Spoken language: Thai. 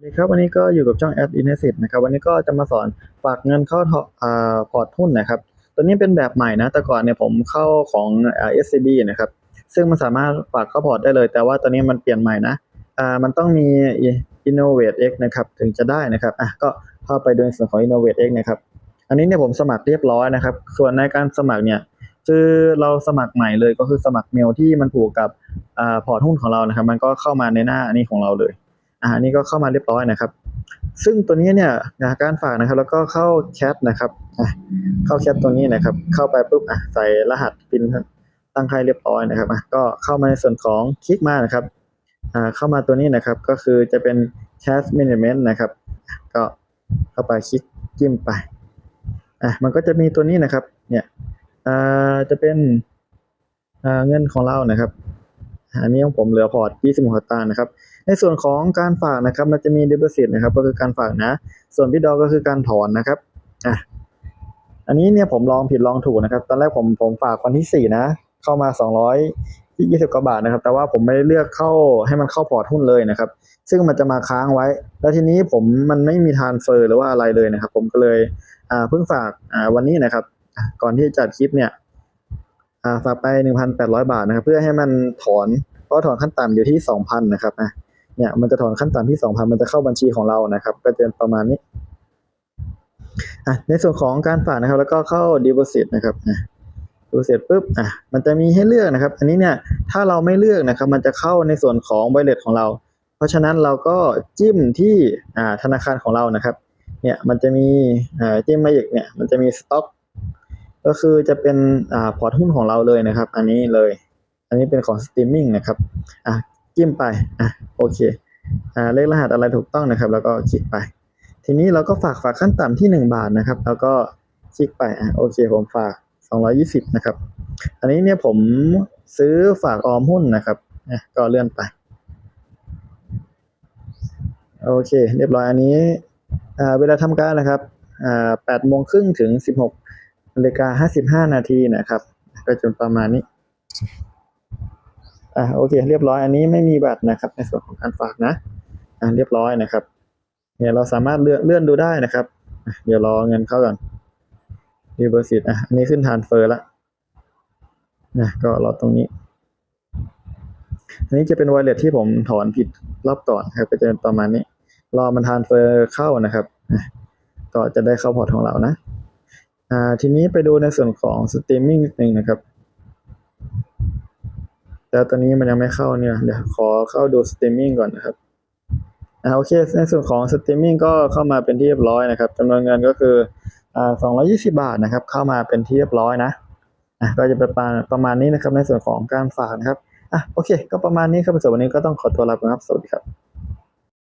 สวัสดีครับวันนี้ก็อยู่กับช่อง a d i n s i t นะครับวันนี้ก็จะมาสอนฝากเงินเข้าอ่าพอร์ตหุ้นนะครับ ตัวนี้เป็นแบบใหม่นะแต่ก่อนเนี่ยผมเข้าของอ่า SCB นะครับ ซึ่งมันสามารถฝากเข้าพอร์ตได้เลย แต่ว่าตอนนี้มันเปลี่ยนใหม่นะอ่ามันต้องมี Innovate X นะครับถึงจะได้นะครับอะก็เข้าไปดูในส่วนของ Innovate X นะครับ อันนี้เนี่ยผมสมัครเรียบร้อยนะครับ ส่วนในการสมัครเนี่ยคือเราสมัครใหม่เลยก็คือสมัครเมลที่มันผูกกับอ่าพอร์ตหุ้นของเรานะครับ มันก็เข้ามาในหน้าอันนี้ของเราเลย อ่านี้ก็เข้ามาเรียบร้อยนะครับ ซึ่งตัวนี้เนี่ยนะการฝากนะครับ แล้วก็เข้าแชทนะครับเข้าแชทตรงนี้นะครับ เข้าไปปุ๊บอะใส่รหัสพินตั้งให้เรียบร้อยนะครับอะก็เข้ามาในส่วนของคลิกมานะครับอ่าเข้ามาตัวนี้นะครับ ก็คือจะเป็น Cash Management นะครับ ก็เข้าไปคลิกจิ้มไปอะมันก็จะมีตัวนี้นะครับ เนี่ยอ่าจะเป็นอ่าเงินของเรานะครับ อันนี้ของผมเหลือพอร์ต26สตางค์นะครับ ในส่วนของการฝากนะครับ มันจะมี deposit นะครับ ก็คือการฝากนะ ส่วนพี่ดอก็คือการถอนนะครับอะอันนี้เนี่ยผมลองผิดลองถูกนะครับ ตอนแรกผมผมฝากวันที่ 4 นะ เข้ามา200 20กว่าบาทนะครับ แต่ว่าผมไม่ได้เลือกเข้าให้มันเข้าพอร์ตหุ้นเลยนะครับ ซึ่งมันจะมาค้างไว้ แล้วทีนี้ผมมันไม่มีทานเฟอร์หรือว่าอะไรเลยนะครับ ผมก็เลยอ่าเพิ่งฝากอ่าวันนี้นะครับ ก่อนที่จะจัดคลิปเนี่ย อ่าฝากไป 1,800 บาทนะครับ เพื่อให้มันถอน เพราะถอนขั้นต่ำอยู่ที่ 2,000 นะครับอะเนี่ยมันจะถอนขั้นต่ำที่ 2,000 มันจะเข้าบัญชีของเรานะครับ ก็จะประมาณนี้อะในส่วนของการฝากนะครับ แล้วก็เข้า deposit นะครับอะ deposit ปุ๊บอะมันจะมีให้เลือกนะครับ อันนี้เนี่ยถ้าเราไม่เลือกนะครับ มันจะเข้าในส่วนของ wallet ของเรา เพราะฉะนั้นเราก็จิ้มที่อ่าธนาคารของเรานะครับ เนี่ยมันจะมีอ่าจิ้มมาอีกเนี่ยมันจะมี stock ก็ ก็คือจะเป็นอ่าพอร์ตหุ้นของเราเลยนะครับ อันนี้เลย อันนี้เป็นของ streaming นะครับอะจิ้มไปอะโอเคอ่าเลขรหัสอะไรถูกต้องนะครับ แล้วก็คลิกไป ทีนี้เราก็ฝากฝากขั้นต่ำที่ 1 บาทนะครับ แล้วก็คลิกไปอะโอเค ผมฝาก 220 นะครับ อันนี้เนี่ยผมซื้อฝากออมหุ้นนะครับอะก็เลื่อนไปโอเค เรียบร้อยอันนี้เวลาทำการนะครับอ่า8โมงครึ่งถึง16 นาฬิกา55นาทีนะครับก็จนประมาณนี้อะโอเค เรียบร้อยอันนี้ไม่มีบัตรนะครับ ในส่วนของการฝากนะอะเรียบร้อยนะครับ เนี่ยเราสามารถเลื่อนเลื่อนดูได้นะครับเดี๋ยวรอเงินเข้าก่อนดีเบอร์สิตอะอันนี้ขึ้นทานเฟอร์ละนะก็รอตรงนี้ อันนี้จะเป็น wallet ที่ผมถอนผิดรอบก่อนครับ ก็จะเป็นประมาณนี้ รอมันทานเฟอร์เข้านะครับ ก็จะได้เข้าพอร์ตของเรานะ อ่าทีนี้ไปดูในส่วนของสตรีมมิ่งนิดนึงนะครับแต่ตอนนี้มันยังไม่เข้าเนี่ยเดี๋ยวขอเข้าดูสตรีมมิ่งก่อนนะครับอ่าโอเคในส่วนของสตรีมมิ่งก็เข้ามาเป็นที่เรียบร้อยนะครับจำนวนเงินก็คืออ่า220 บาทนะครับ เข้ามาเป็นที่เรียบร้อยนะอะก็จะเป็นประมาณประมาณนี้นะครับในส่วนของการฝากนะครับอะโอเค ก็ประมาณนี้ครับสำหรับวันนี้ก็ต้องขอตัวลาไปครับสวัสดีครับ